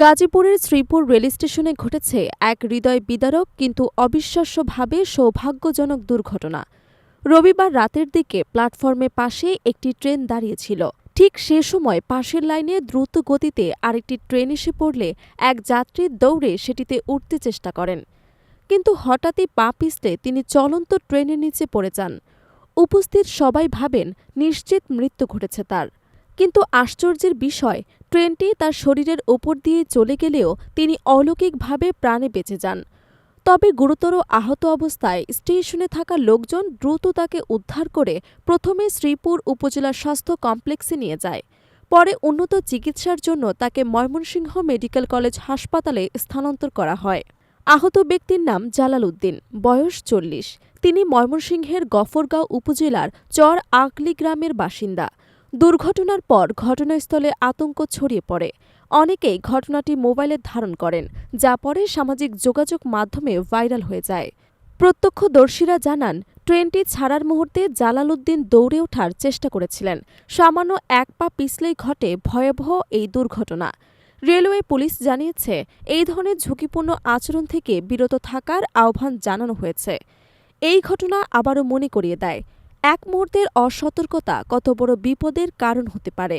গাজীপুরের শ্রীপুর রেল স্টেশনে ঘটেছে এক হৃদয় বিদারক কিন্তু অবিশ্বাস্যভাবে সৌভাগ্যজনক দুর্ঘটনা। রবিবার রাতের দিকে প্ল্যাটফর্মে পাশে একটি ট্রেন দাঁড়িয়েছিল। ঠিক সে সময় পাশের লাইনে দ্রুত গতিতে আরেকটি ট্রেন এসে পড়লে এক যাত্রী দৌড়ে সেটিতে উঠতে চেষ্টা করেন। কিন্তু হঠাৎই পা পিছলে তিনি চলন্ত ট্রেনের নিচে পড়ে যান। উপস্থিত সবাই ভাবেন, নিশ্চিত মৃত্যু ঘটেছে তার। কিন্তু আশ্চর্যের বিষয়, ট্রেনটি তার শরীরের ওপর দিয়ে চলে গেলেও তিনি অলৌকিকভাবে প্রাণে বেঁচে যান। তবে গুরুতর আহত অবস্থায় স্টেশনে থাকা লোকজন দ্রুত তাকে উদ্ধার করে প্রথমে শ্রীপুর উপজেলা স্বাস্থ্য কমপ্লেক্সে নিয়ে যায়। পরে উন্নত চিকিৎসার জন্য তাকে ময়মনসিংহ মেডিকেল কলেজ হাসপাতালে স্থানান্তর করা হয়। আহত ব্যক্তির নাম জালাল উদ্দিন, বয়স চল্লিশ। তিনি ময়মনসিংহের গফরগাঁও উপজেলার চর আগলি গ্রামের বাসিন্দা। দুর্ঘটনার পর ঘটনাস্থলে আতঙ্ক ছড়িয়ে পড়ে। অনেকেই ঘটনাটি মোবাইলে ধারণ করেন, যা পরে সামাজিক যোগাযোগ মাধ্যমে ভাইরাল হয়ে যায়। প্রত্যক্ষদর্শীরা জানান, ট্রেনটি ছাড়ার মুহূর্তে জালালউদ্দিন দৌড়ে ওঠার চেষ্টা করেছিলেন। সামান্য এক পা পিছলেই ঘটে ভয়াবহ এই দুর্ঘটনা। রেলওয়ে পুলিশ জানিয়েছে, এই ধরনের ঝুঁকিপূর্ণ আচরণ থেকে বিরত থাকার আহ্বান জানানো হয়েছে। এই ঘটনা আবারও মনে করিয়ে দেয়। এক মুহূর্তের অসতর্কতা কত বড় বিপদের কারণ হতে পারে।